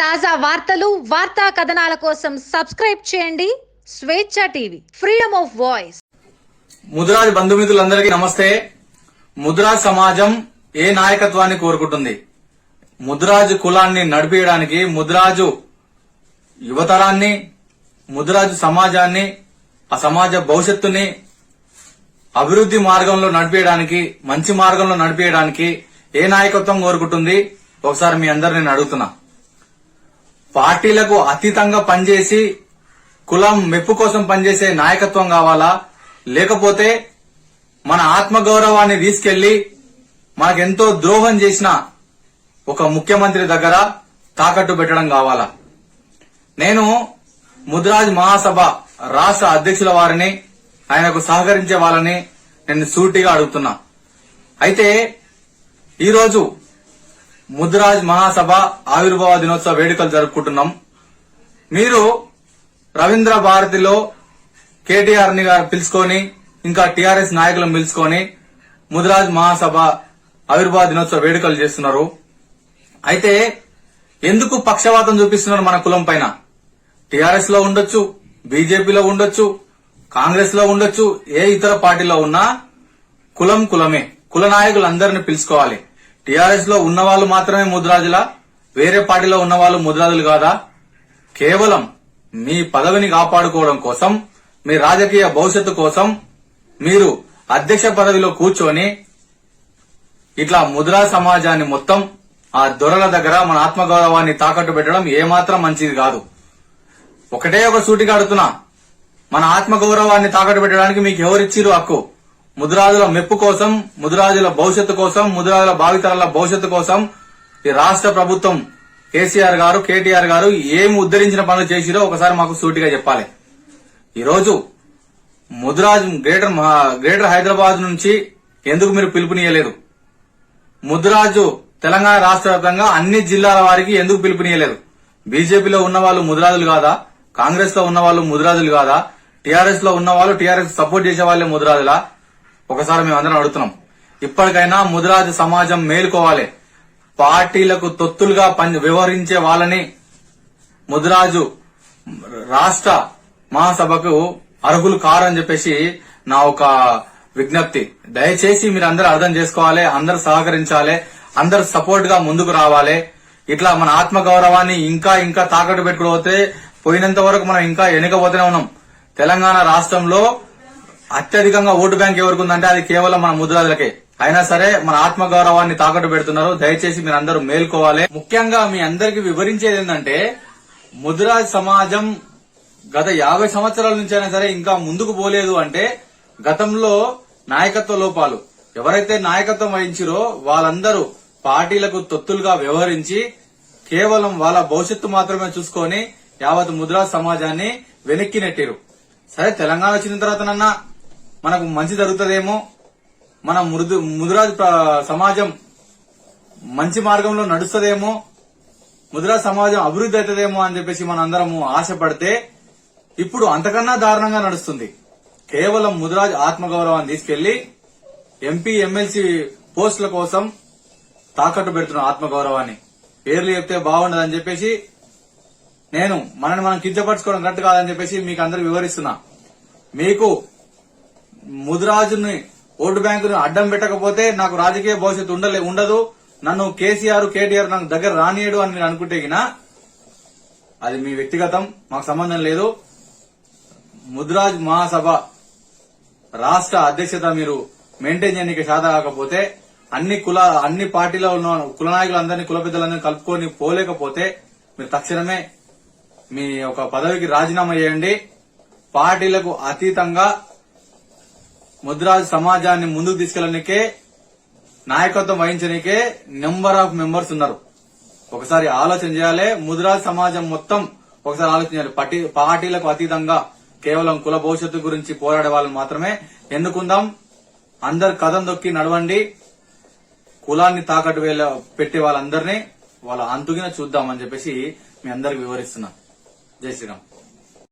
తాజా వార్తలు వార్తా కథనాల కోసం సబ్స్క్రైబ్ చేయండి. Swechha TV freedom of voice. Mudiraj బంధుమిత్రులందరికీ నమస్తే. ముద్రాజ్ సమాజం ఏ నాయకత్వాన్ని కోరుకుంటుంది? ముద్రాజు కులాన్ని నడిపేయడానికి ముద్రాజు యువతరాన్ని ముద్రాజు సమాజాన్ని ఆ సమాజ భవిష్యత్తుని అభివృద్ధి మార్గంలో నడిపేయడానికి మంచి మార్గంలో నడిపేయడానికి ఏ నాయకత్వం కోరుకుంటుంది? ఒకసారి మీ అందరు నేను అడుగుతున్నా. పార్టీలకు అతీతంగా పనిచేసి కులం మెప్పు కోసం పనిచేసే నాయకత్వం కావాలా? లేకపోతే మన ఆత్మగౌరవాన్ని తీసుకెళ్ళి మనకెంతో ద్రోహం చేసిన ఒక ముఖ్యమంత్రి దగ్గర తాకట్టు పెట్టడం కావాలా? నేను ముద్రాజ్ మహాసభ రాష్ట్ర అధ్యక్షుల వారిని ఆయనకు సహకరించే వాళ్ళని నేను సూటిగా అడుగుతున్నా. అయితే ఈరోజు ముద్రాజ్ మహాసభ ఆవిర్భావ దినోత్సవ వేడుకలు జరుపుకుంటున్నాం. మీరు రవీంద్ర భారతిలో కేటీఆర్ని గారు పిలుచుకొని ఇంకా టీఆర్ఎస్ నాయకులను పిలుచుకొని ముదిరాజ్ మహాసభ ఆవిర్భావ దినోత్సవ వేడుకలు చేస్తున్నారు. అయితే ఎందుకు పక్షవాతం చూపిస్తున్నారు మన కులం పైన? టీఆర్ఎస్లో ఉండొచ్చు బీజేపీలో ఉండొచ్చు కాంగ్రెస్లో ఉండొచ్చు ఏ ఇతర పార్టీలో ఉన్నా కులం కులమే. కుల నాయకులందరిని పిలుచుకోవాలి. టిఆర్ఎస్లో ఉన్న వాళ్ళు మాత్రమే ముద్రాజులా? వేరే పార్టీలో ఉన్న వాళ్ళు ముద్రాజులు కాదా? కేవలం మీ పదవిని కాపాడుకోవడం కోసం మీ రాజకీయ భవిష్యత్తు కోసం మీరు అధ్యక్ష పదవిలో కూర్చొని ఇట్లా ముద్రా సమాజాన్ని మొత్తం ఆ దొరల దగ్గర మన ఆత్మగౌరవాన్ని తాకట్టు పెట్టడం ఏమాత్రం మంచిది కాదు. ఒకటే ఒక సూటిగా అడుగుతున్నా. మన ఆత్మగౌరవాన్ని తాకట్టు పెట్టడానికి మీకు ఎవరిచ్చిరు హక్కు? ముద్రాజుల మెప్పు కోసం ముద్రాజుల భవిష్యత్తు కోసం ముద్రాజుల భావితరాల భవిష్యత్తు కోసం ఈ రాష్ట్ర ప్రభుత్వం కేసీఆర్ గారు కేటీఆర్ గారు ఏమి ఉద్ధరించిన పనులు చేసిరో ఒకసారి మాకు సూటిగా చెప్పాలి. ఈరోజు ముద్రాజ్ గ్రేటర్ గ్రేటర్ హైదరాబాద్ నుంచి ఎందుకు మీరు పిలుపునియలేదు ముద్రాజు తెలంగాణ రాష్ట్ర వ్యాప్తంగా అన్ని జిల్లాల వారికి ఎందుకు పిలుపునియలేదు బీజేపీలో ఉన్న వాళ్ళు ముద్రాజులు కాదా? కాంగ్రెస్లో ఉన్న వాళ్ళు ముద్రాజులు కాదా? టీఆర్ఎస్లో ఉన్న వాళ్ళు టీఆర్ఎస్ సపోర్ట్ చేసే వాళ్ళే ముద్రాజులా? ఒకసారి మేము అందరం అడుగుతున్నాం. ఇప్పటికైనా ముద్రాజు సమాజం మేలుకోవాలి. పార్టీలకు తొత్తులుగా పని వ్యవహరించే వాళ్ళని ముద్రాజు రాష్ట్ర మహాసభకు అర్హులు కారని చెప్పేసి నా ఒక విజ్ఞప్తి. దయచేసి మీరు అందరూ అర్థం చేసుకోవాలి అందరు సహకరించాలి అందరు సపోర్ట్గా ముందుకు రావాలి. ఇట్లా మన ఆత్మ గౌరవాన్ని ఇంకా ఇంకా తాకట్టు పెట్టుకుపోతే పోయినంత వరకు మనం ఇంకా వెనుకపోతూనే ఉన్నాం. తెలంగాణ రాష్ట్రంలో అత్యధికంగా ఓటు బ్యాంక్ ఎవరికి ఉందంటే అది కేవలం మన ముద్రాజులకే అయినా సరే మన ఆత్మ గౌరవాన్ని తాకట్టు పెడుతున్నారు. దయచేసి మీరు అందరూ మేల్కోవాలి. ముఖ్యంగా మీ అందరికి వివరించేది ఏంటంటే ముద్రాజ్ సమాజం గత యాభై సంవత్సరాల నుంచి అయినా సరే ఇంకా ముందుకు పోలేదు అంటే గతంలో నాయకత్వ లోపాలు. ఎవరైతే నాయకత్వం వహించిరో వాళ్ళందరూ పార్టీలకు తొత్తులుగా వ్యవహరించి కేవలం వాళ్ళ భవిష్యత్తు మాత్రమే చూసుకొని యావత్ ముద్రా సమాజాన్ని వెనక్కి నెట్టిరు. సరే తెలంగాణ వచ్చిన తర్వాతనన్నా మనకు మంచి జరుగుతుందేమో మన మృదు ముద్రాజ్ సమాజం మంచి మార్గంలో నడుస్తుందేమో ముదురాజ్ సమాజం అభివృద్ధి అవుతుందేమో అని చెప్పేసి మన అందరము ఆశపడితే ఇప్పుడు అంతకన్నా దారుణంగా నడుస్తుంది. కేవలం ముద్రాజ్ ఆత్మగౌరవాన్ని తీసుకెళ్ళి ఎంపీ ఎమ్మెల్సీ పోస్టుల కోసం తాకట్టు పెడుతున్న ఆత్మగౌరవాన్ని. పేర్లు చెప్తే బాగుండదని చెప్పేసి నేను మనని మనం కించపరచుకోవడం కరెక్ట్ కాదని చెప్పేసి మీకు అందరు వివరిస్తున్నా. మీకు ముదిరాజుని ఓటు బ్యాంకును అడ్డం పెట్టకపోతే నాకు రాజకీయ భవిష్యత్తు ఉండలే ఉండదు. నన్ను కేసీఆర్ కేటీఆర్ నాకు దగ్గర రానియడు అని మీరు అనుకుంటే గినా అది మీ వ్యక్తిగతం మాకు సంబంధం లేదు. ముద్రాజ్ మహాసభ రాష్ట్ర అధ్యక్షత మీరు మెయింటైన్ చేయడానికి శాత కాకపోతే అన్ని కుల అన్ని పార్టీలో ఉన్న కుల నాయకులందరినీ కుల పెద్దలందరినీ కలుపుకొని పోలేకపోతే మీరు తక్షణమే మీ ఒక పదవికి రాజీనామా చేయండి. పార్టీలకు అతీతంగా ముద్రాజ్ సమాజాన్ని ముందుకు తీసుకెళ్ళనికే నాయకత్వం వహించనికే నెంబర్ ఆఫ్ మెంబర్స్ ఉన్నారు. ఒకసారి ఆలోచన చేయాలి ముద్రాజ్ సమాజం మొత్తం ఒకసారి ఆలోచన చేయాలి. పార్టీ- పార్టీలకు అతీతంగా కేవలం కుల భవిష్యత్తు గురించి పోరాడే వాళ్ళని మాత్రమే ఎన్నుకుందాం. అందరు కథం దొక్కి నడవండి. కులాన్ని తాకట్టు పెట్టే వాళ్ళందరినీ వాళ్ళ అంతుగిన చూద్దామని చెప్పేసి మీ అందరికి వివరిస్తున్నా. జై శ్రీరామ్.